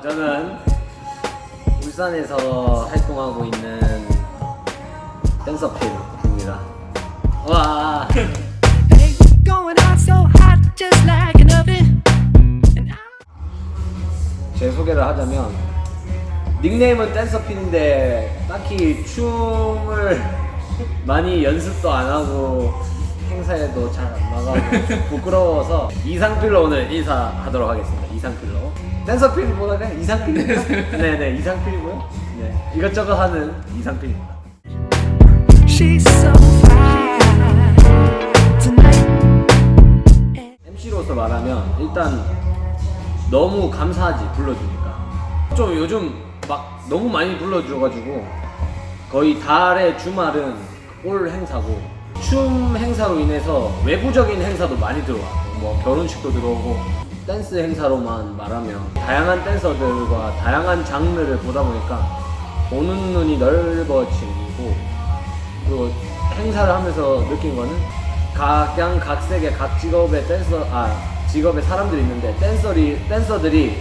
아, 저는 울산에서 활동하고 있는 댄서 필입니다. 와, oven. And I 제 소개를 하자면 닉네임은 댄서필인데 딱히 춤을 많이 연습도 안 하고 행사에도 잘 안 나가고 좀 부끄러워서 이상필로 오늘 인사하도록 하겠습니다. 이상필로. 댄서필보다 그냥 이상필입니다. 네네 이상 필이고요. 네 이것저것 하는 이상 필입니다. she's so fine tonight. MC로서 말하면 일단 너무 감사하지 불러주니까 좀 요즘 막 너무 많이 불러줘가지고 거의 달의 주말은 올 행사고 춤 행사로 인해서 외부적인 행사도 많이 들어와 뭐 결혼식도 들어오고 댄스 행사로만 말하면 다양한 댄서들과 다양한 장르를 보다 보니까 보는 눈이 넓어지고 그리고 행사를 하면서 느낀 거는 각양 각색의 각 직업의 댄서 아 직업의 사람들이 있는데 댄서리 댄서들이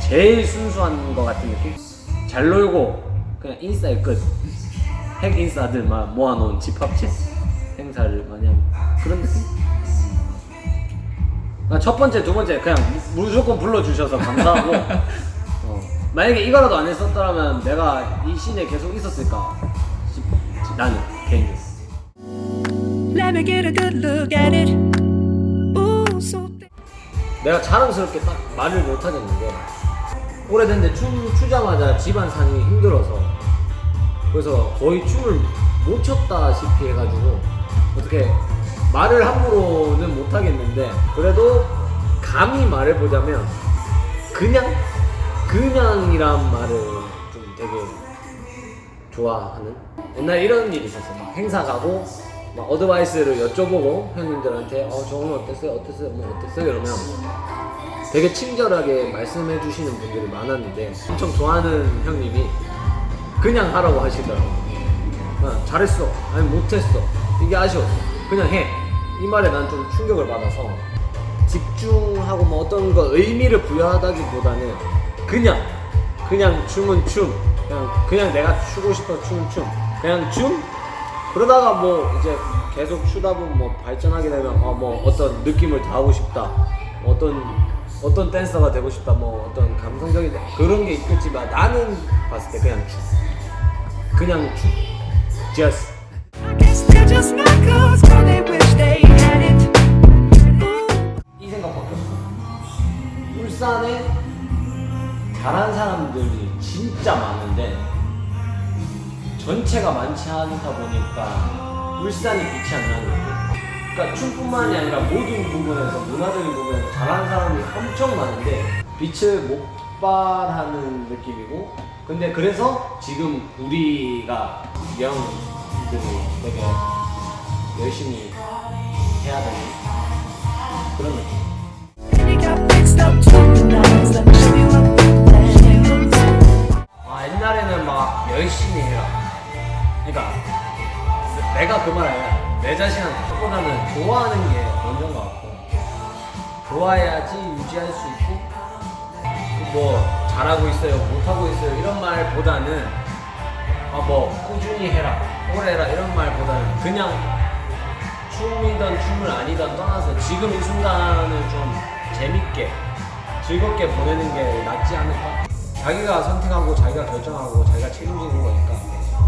제일 순수한 것 같은 느낌? 잘 놀고 그냥 인싸의 끝. 핵 인싸들만 모아놓은 집합체 행사를 많이 하는 그런 느낌? 첫 번째, 두 번째 그냥 무- 무조건 불러주셔서 감사하고 어, 만약에 이거라도 안 했었더라면 내가 이 씬에 계속 있었을까 싶, 나는 개인적으로 Let me get a good look at it. Ooh, so thick. 내가 자랑스럽게 딱 말을 못 하겠는데 오래됐는데 춤 추자마자 집안 상이 힘들어서 그래서 거의 춤을 못 췄다시피 해가지고 어떻게 말을 함부로는 못 하겠는데 그래도 감히 말해보자면 그냥 그냥이란 말을 좀 되게 좋아하는? 옛날에 이런 일이 있었어 막 행사 가고 막 어드바이스를 여쭤보고 형님들한테 어 저건 어땠어요? 어땠어요? 뭐 어땠어요? 이러면 되게 친절하게 말씀해 주시는 분들이 많았는데 엄청 좋아하는 형님이 그냥 하라고 하시더라고 어, 잘했어. 아니 못했어. 이게 아쉬웠어. 그냥 해 이 말에 난 좀 충격을 받아서 집중하고 뭐 어떤 거 의미를 부여하다기보다는 그냥 그냥 춤은 춤. 그냥 그냥 내가 추고 싶어 춤은 춤. 그냥 춤? 그러다가 뭐 이제 계속 추다 보면 뭐 발전하게 되면 어 뭐 어떤 느낌을 더 하고 싶다. 어떤 어떤 댄서가 되고 싶다. 뭐 어떤 감성적인 그런 게 있겠지만 나는 봤을 때 그냥 춤. 그냥 춤. Just 이 생각밖에 없어. 울산에 잘하는 사람들이 진짜 많은데 전체가 많지 않다 보니까 울산이 빛이 안 나는 거예요. 그러니까 춤뿐만이 아니라 모든 부분에서 문화적인 부분에서 잘하는 사람이 엄청 많은데 빛을 못 발하는 느낌이고 근데 그래서 지금 우리가 영들이 되게 열심히 해야 되는 그런 느낌. 아 옛날에는 막 열심히 해라. 그러니까 내가 그말 아니야. 내 자신한테 그보다는 좋아하는 게 먼저인 것 같고 좋아해야지 유지할 수 있고 그뭐 잘하고 있어요, 못하고 있어요 이런 말보다는 아뭐 꾸준히 해라, 오래 해라 이런 말보다는 그냥 춤이던 춤을 아니던 떠나서 지금 이 순간을 좀 재밌게 즐겁게 보내는 게 낫지 않을까? 자기가 선택하고 자기가 결정하고 자기가 책임지는 거니까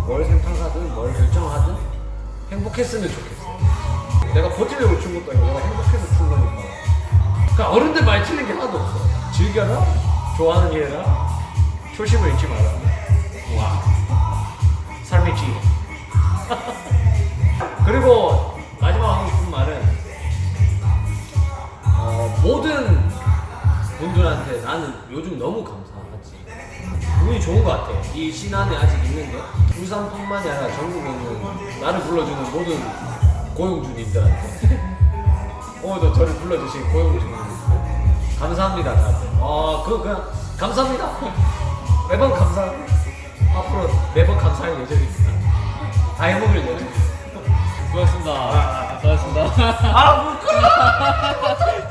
뭘 선택하든 뭘 결정하든 행복했으면 좋겠어. 내가 버티려고 춘 것도 아니고 내가 행복해서 춘 거니까. 그러니까 어른들 말 틀린 게 하나도 없어. 즐겨라, 좋아하는 일 해라, 초심을 잃지 마라. 와, 삶의 지혜. 그리고 마지막 하고 싶은 말은 어, 모든 분들한테 나는 요즘 너무 감사하지. 운이 좋은 것 같아. 이 신안에 아직 있는 게 울산뿐만이 아니라 전국에 있는 나를 불러주는 모든 고용주님들한테 오늘도 저를 불러주신 고용주님 감사합니다 다들. 아그 그냥 감사합니다. 매번 감사합니다. 앞으로 매번 감사할 예정입니다. 다 해먹을 예정입니다. 수고하셨습니다. 아, 뭐,